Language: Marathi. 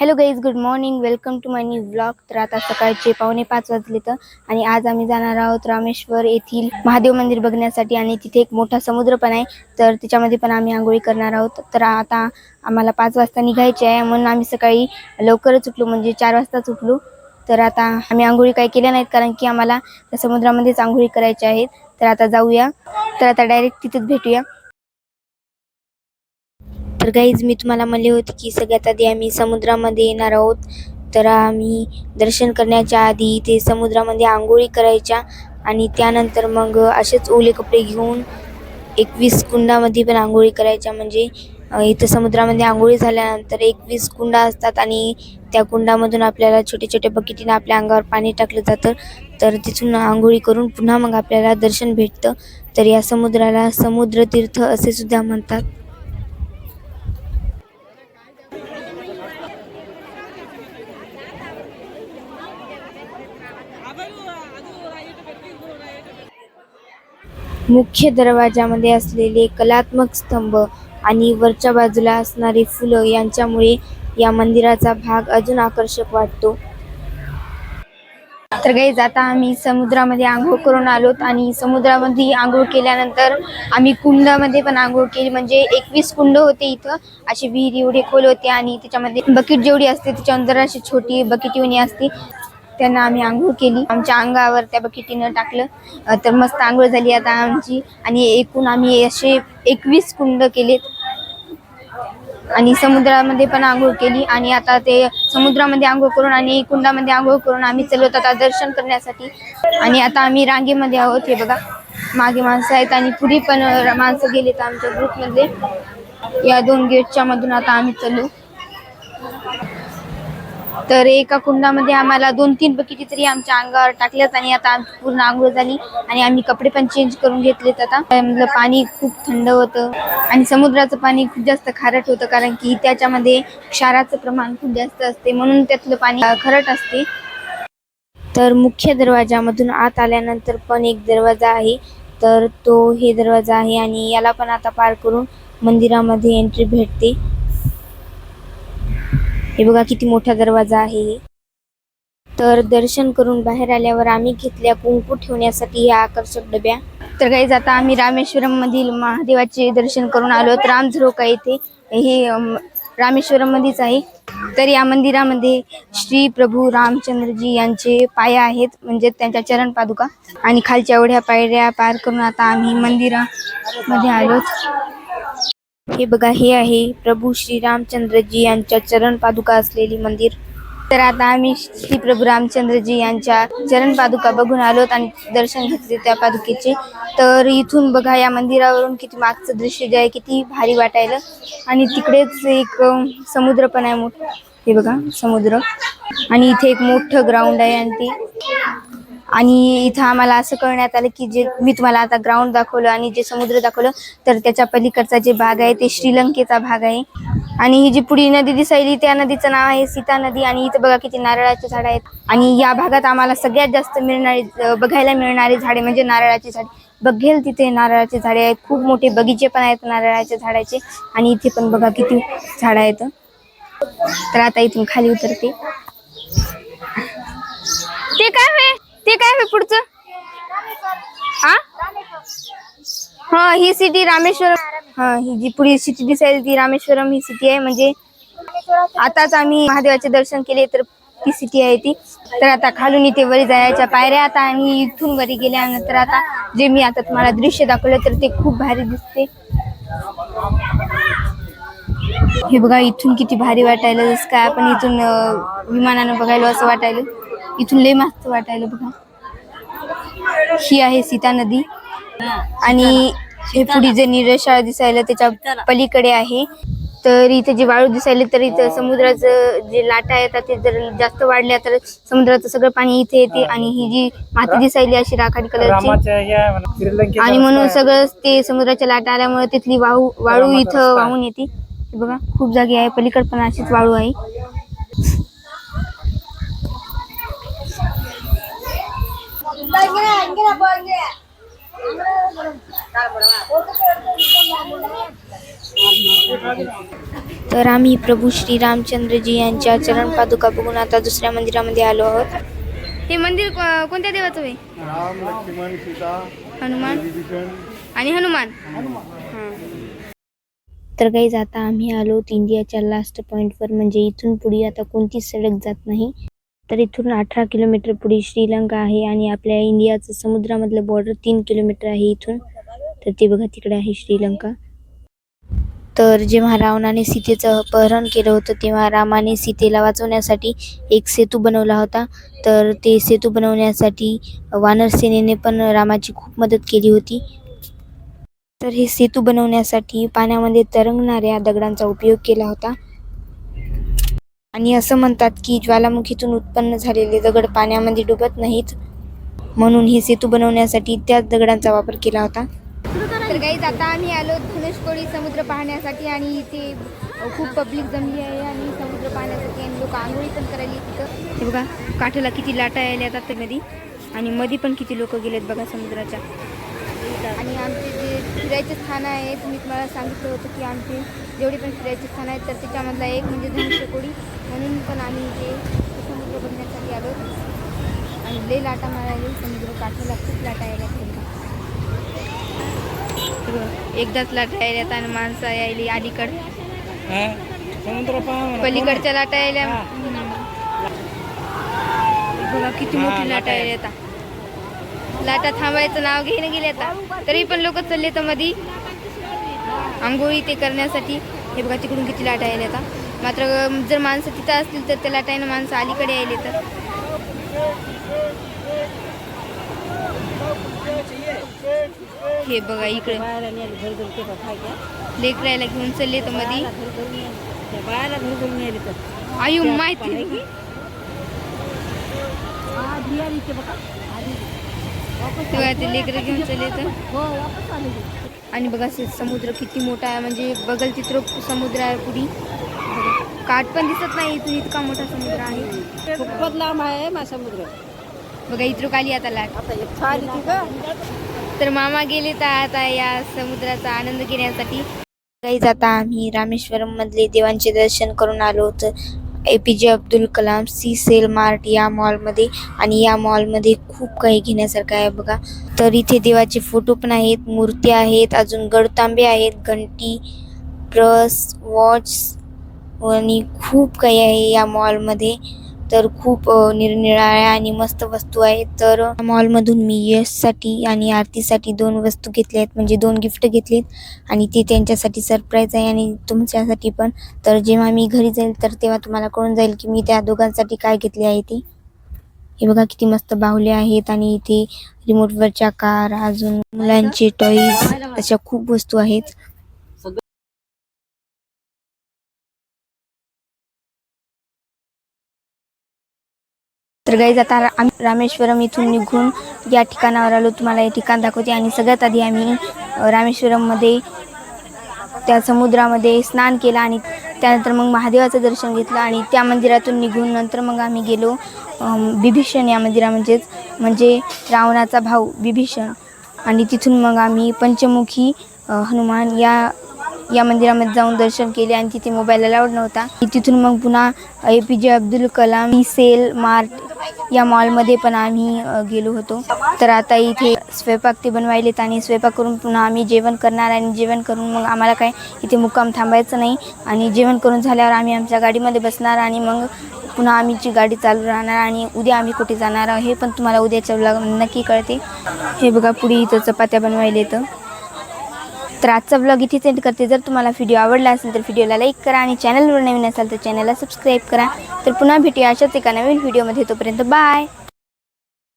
Hello guys good morning welcome to my new blog तर आता सकाळचे पावणे पाच वाजले तर. आणि आज आम्ही जाणार आहोत रामेश्वर येथील महादेव मंदिर बघण्यासाठी. आणि तिथे एक मोठा समुद्र पण आहे. तर त्याच्यामध्ये पण आम्ही आंघोळी करणार आहोत. तर आता आम्हाला पाच वाजता निघायचे आहे. म्हणून आम्ही सकाळी लवकरच उठलो. म्हणजे चार वाजताच उठलो. तर आता आम्ही आंघोळी काही केल्या नाहीत. कारण की आम्हाला त्या समुद्रामध्येच आंघोळी करायची आहेत. तर आता जाऊया. तर आता डायरेक्ट तिथेच भेटूया. तर गाईज मी तुम्हाला म्हणले होते की सगळ्यात आधी आम्ही समुद्रामध्ये येणार आहोत. तर आम्ही दर्शन करण्याच्या आधी इथे समुद्रामध्ये आंघोळी करायच्या आणि त्यानंतर मग असेच ओले कपडे घेऊन एकवीस कुंडामध्ये पण आंघोळी करायच्या. म्हणजे इथं समुद्रामध्ये आंघोळी झाल्यानंतर एकवीस कुंडा असतात आणि त्या कुंडामधून आपल्याला छोटे छोटे बकेटीनं आपल्या अंगावर पाणी टाकलं जातं. तर तिथून आंघोळी करून पुन्हा मग आपल्याला दर्शन भेटतं. तर या समुद्राला समुद्रतीर्थ असे सुद्धा म्हणतात. मुख्य दरवाजामध्ये असलेले कलात्मक स्तंभ आणि वरच्या बाजूला असणारी फुलं यांच्यामुळे या मंदिराचा भाग अजून आकर्षक वाटतो. तर काही आता आम्ही समुद्रामध्ये आंघोळ करून आलोत आणि समुद्रामध्ये आंघोळ केल्यानंतर आम्ही कुंडामध्ये पण आंघोळ केली. म्हणजे एकवीस कुंड होते इथं. अशी विहीर एवढी खोल होते आणि त्याच्यामध्ये बकेट जेवढी असते त्याच्यानंतर अशी छोटी बकेट येऊन असते. त्यांना आम्ही आंघोळ केली. आमच्या अंगावर त्या बकेटीनं टाकलं. तर मस्त आंघोळ झाली आता आमची. आणि एकूण आम्ही असे एकवीस कुंड केलेत. आणि समुद्रामध्ये पण आंघोळ केली. आणि आता ते समुद्रामध्ये आंघोळ करून आणि कुंडामध्ये आंघोळ करून आम्ही चलवत आता दर्शन करण्यासाठी. आणि आता आम्ही रांगेमध्ये आहोत. हे बघा. मागे माणसं आहेत आणि पुढे पण माणसं गेलेत आमच्या ग्रुपमधले या दोन गेटच्या मधून आता आम्ही चलू तर एका कुंडामध्ये आम्हाला दोन तीन बकेटी तरी आमच्या अंगावर टाकल्यात आणि आता आमची पूर्ण आंघोळ झाली आणि आम्ही कपडे पण चेंज करून घेतलेत आता. त्यामधलं पाणी खूप थंड होतं आणि समुद्राचं पाणी खूप जास्त खारट होतं कारण की त्याच्यामध्ये क्षाराचं प्रमाण खूप जास्त असते म्हणून त्यातलं पाणी खारट असते. तर मुख्य दरवाजामधून आत आल्यानंतर पण एक दरवाजा आहे. तर तो हे दरवाजा आहे आणि याला पण आता पार करून मंदिरामध्ये एंट्री भेटते. हे बघा किती मोठा दरवाजा आहे तर दर्शन करून बाहेर आल्यावर आम्ही घेतल्या कुंकू ठेवण्यासाठी या आकर्षक डब्या. तर काही आता आम्ही रामेश्वरम मधील महादेवाचे दर्शन करून आलो. तर रामझरोका येथे हे रामेश्वरम मध्येच आहे. तर या मंदिरामध्ये श्री प्रभू रामचंद्रजी यांचे पाया आहेत. म्हणजे त्यांच्या चरण पादुका. आणि खालच्या एवढ्या पायऱ्या पार करून आता आम्ही मंदिरामध्ये आलोच हे बघा हे आहे प्रभू श्री रामचंद्रजी यांच्या चरण पादुका असलेली मंदिर. तर आता आम्ही श्री प्रभू रामचंद्रजी यांच्या चरण पादुका बघून आलो आणि दर्शन घेतले त्या पादुकेचे. तर इथून बघा या मंदिरावरून किती मागचं दृश्य जे आहे किती भारी वाटायला. आणि तिकडेच एक समुद्र पण आहे मोठं. हे बघा समुद्र. आणि इथे एक मोठं ग्राउंड आहे आणि ती आणि इथं आम्हाला असं कळण्यात आलं की जे मी तुम्हाला आता ग्राउंड दाखवलं आणि जे समुद्र दाखवलं तर त्याच्या पलीकडचा जे भाग आहे ते श्रीलंकेचा भाग आहे. आणि ही जी पुढी नदी दिसायली त्या नदीचं नाव आहे सीता नदी. आणि इथं बघा किती नारळाचे झाड आहेत. आणि या भागात आम्हाला सगळ्यात जास्त मिळणारी बघायला मिळणारे झाडे म्हणजे नारळाची झाडे. बघेल तिथे नारळाचे झाडे आहेत. खूप मोठे बगीचे पण आहेत नारळाच्या झाडाचे. आणि इथे पण बघा किती झाड आहेत. तर आता इथून खाली उतरते. ते पुढचं? हा हा ही सिटी रामेश्वरम. हा ही जी पुढे सिटी दिसेल ती रामेश्वरम ही सिटी आहे. म्हणजे आताच आम्ही महादेवाचे दर्शन केले तर ती सिटी आहे ती. तर आता खालून इथे वरी जायच्या पायऱ्या आता आणि इथून वरी गेल्यानंतर आता जे मी आता तुम्हाला दृश्य दाखवलं तर ते खूप भारी दिसते. हे बघा इथून किती भारी वाटायला जसं काय आपण इथून विमानानं बघायला असं वाटायला. इथून लय मस्त वाटायला बघा. ही आहे सीता नदी. आणि हे पुढे जे निरशाळा दिसायला त्याच्या पलीकडे आहे. तर इथे जे वाळू दिसायले तर इथं समुद्राचं जे लाटा येतात ते जर जास्त वाढल्या तर समुद्राचं सगळं पाणी इथे येते. आणि ही जी माती दिसायली अशी राखाडी कलरची. आणि म्हणून. सगळं ते समुद्राच्या लाटा आल्यामुळे तिथली वाळू वाळू इथं. वाहून येते. बघा खूप जागी आहे. पलीकड पण अशीच वाळू आहे. तर आम्ही प्रभू श्री रामचंद्रजी यांच्या चरण पादुका बघून आता दुसऱ्या मंदिरामध्ये आलो आहोत. हे मंदिर को- कोणत्या देवाचं आहे? राम लक्ष्मण सीता हनुमान. विभीषण आणि हनुमान. तर काही आता आम्ही आलो इंडियाच्या लास्ट पॉईंटवर म्हणजे इथून पुढे आता कोणतीच सडक जात नाही. तर इथून अठरा किलोमीटर पुढे श्रीलंका आहे आणि आपल्या इंडियाचं समुद्रामधलं बॉर्डर तीन किलोमीटर आहे इथून. तर ते बघा तिकडे आहे श्रीलंका. तर जेव्हा रावणाने सीतेचं अपहरण केलं होतं तेव्हा रामाने सीतेला वाचवण्यासाठी एक सेतू बनवला होता. तर ते सेतू बनवण्यासाठी वानर सेनेने पण रामाची खूप मदत केली होती. तर हे सेतू बनवण्यासाठी पाण्यामध्ये तरंगणाऱ्या दगडांचा उपयोग केला होता. आणि असं म्हणतात की ज्वालामुखीतून उत्पन्न झालेले दगड पाण्यामध्ये डुबत नाहीत. म्हणून हे सेतू बनवण्यासाठी त्याच दगडांचा वापर केला होता. तर गाईज आता आम्ही आलो धनुषकोडी समुद्र पाहण्यासाठी आणि इथे खूप पब्लिक जमली आहे आणि समुद्र पाहण्यासाठी आणि लोक आंघोळी पण करायली तिथं बघा काठाला किती लाटा यायला येतात ते मध्ये आणि मध्ये पण किती लोक गेलेत बघा समुद्राच्या. आणि आमचे जे फिरायचे स्थान आहेत मी तुम्हाला सांगितलं होतं की आमचे जेवढे पण फिरायचे स्थान आहेत तर त्याच्यामधला एक म्हणजे धनुष्यकोडी म्हणून पण आम्ही इथे समुद्र बघण्यासाठी आलो आणि लई लाटा मारायला समुद्र काठाला खूप लाटा यायला एकदाच लाटा यायल्यात आणि माणसं यायली अलीकड हा. समुद्र. पलीकडच्या लाटा यायल्या. बघा किती मोठी लाटा आता लाटा थांबायचं नाव घेणं गेले आता. तरी पण लोक चालले तर मधी. आंघोळी ते करण्यासाठी. हे बघा तिकडून किती लाटा यायल्या आता. मात्र जर माणसं तिथं असतील तर त्या लाटायनं माणसं अलीकडे यायले तर. हे बघा इकडे. लेकरायला घेऊन चालले तर मधी. आयु माहिती. तेव्हा ते लेकरं घेऊन चालले तर आणि बघा से- समुद्र किती मोठा आहे म्हणजे बगल चित्र समुद्र आहे पुढी काठ पण दिसत नाही इथून इतका मोठा समुद्र आहे. खूपच लांब आहे मा समुद्र. बघा इथं खाली आता लाट. तर मामा गेले तर आता या समुद्राचा आनंद घेण्यासाठी. काही जाता आम्ही रामेश्वरम मधले देवांचे दर्शन करून आलो होतो. A P J Abdul Kalam C sale mart या मॉलमध्ये आणि या मॉलमध्ये खूप काही घेण्यासारखं आहे बघा. तर इथे देवाचे फोटो पण आहेत मूर्त्या आहेत अजून गडतांबे आहेत घंटी ब्रश वॉच आणि खूप काही आहे या मॉलमध्ये. तर खूप निरनिराळ्या आणि मस्त वस्तू आहेत. तर मॉलमधून मी यशसाठी आणि आरतीसाठी दोन वस्तू घेतल्या आहेत. म्हणजे दोन गिफ्ट घेतलीत आणि ती त्यांच्यासाठी सरप्राईज आहे आणि तुमच्यासाठी पण. तर जेव्हा मी घरी जाईल तर तेव्हा तुम्हाला कळून जाईल की मी त्या दोघांसाठी काय घेतली आहे ती. हे बघा किती मस्त बाहुले आहेत आणि इथे रिमोटवरच्या कार अजून मुलांचे टॉईज अशा खूप वस्तू आहेत. तर गाईज आता आम्ही रामेश्वरम इथून निघून या ठिकाणावर आलो. तुम्हाला हे ठिकाण दाखवते. आणि सगळ्यात आधी आम्ही रामेश्वरममध्ये त्या समुद्रामध्ये स्नान केलं आणि त्यानंतर मग महादेवाचं दर्शन घेतलं आणि त्या मंदिरातून निघून नंतर मग आम्ही गेलो बिभीषण या मंदिरा म्हणजेच म्हणजे रावणाचा भाऊ बिभीषण आणि तिथून मग आम्ही पंचमुखी हनुमान या या मंदिरामध्ये जाऊन दर्शन केले आणि तिथे मोबाईल अलाउड नव्हता. तिथून मग पुन्हा ए P J Abdul Kalam sale mart या मॉलमध्ये पण आम्ही गेलो होतो. तर आता इथे स्वयंपाक ते बनवायलेत आणि स्वयंपाक करून पुन्हा आम्ही जेवण करणार आणि जेवण करून मग आम्हाला काय इथे मुक्काम थांबायचं नाही. आणि जेवण करून झाल्यावर आम्ही आमच्या गाडीमध्ये बसणार आणि मग पुन्हा आमची गाडी चालू राहणार आणि उद्या आम्ही कुठे जाणार हे पण तुम्हाला उद्याच्या नक्की कळते. हे बघा पुढे इथं चपात्या बनवायला येतं तर आजचा ब्लॉग इथेच एंड करते. जर तुम्हाला व्हिडिओ आवडला असेल तर व्हिडिओला लाईक करा आणि चॅनलवर नवीन असाल तर चॅनलला सबस्क्राईब करा. तर पुन्हा भेटूया अशाच एका नवीन व्हिडिओमध्ये तोपर्यंत बाय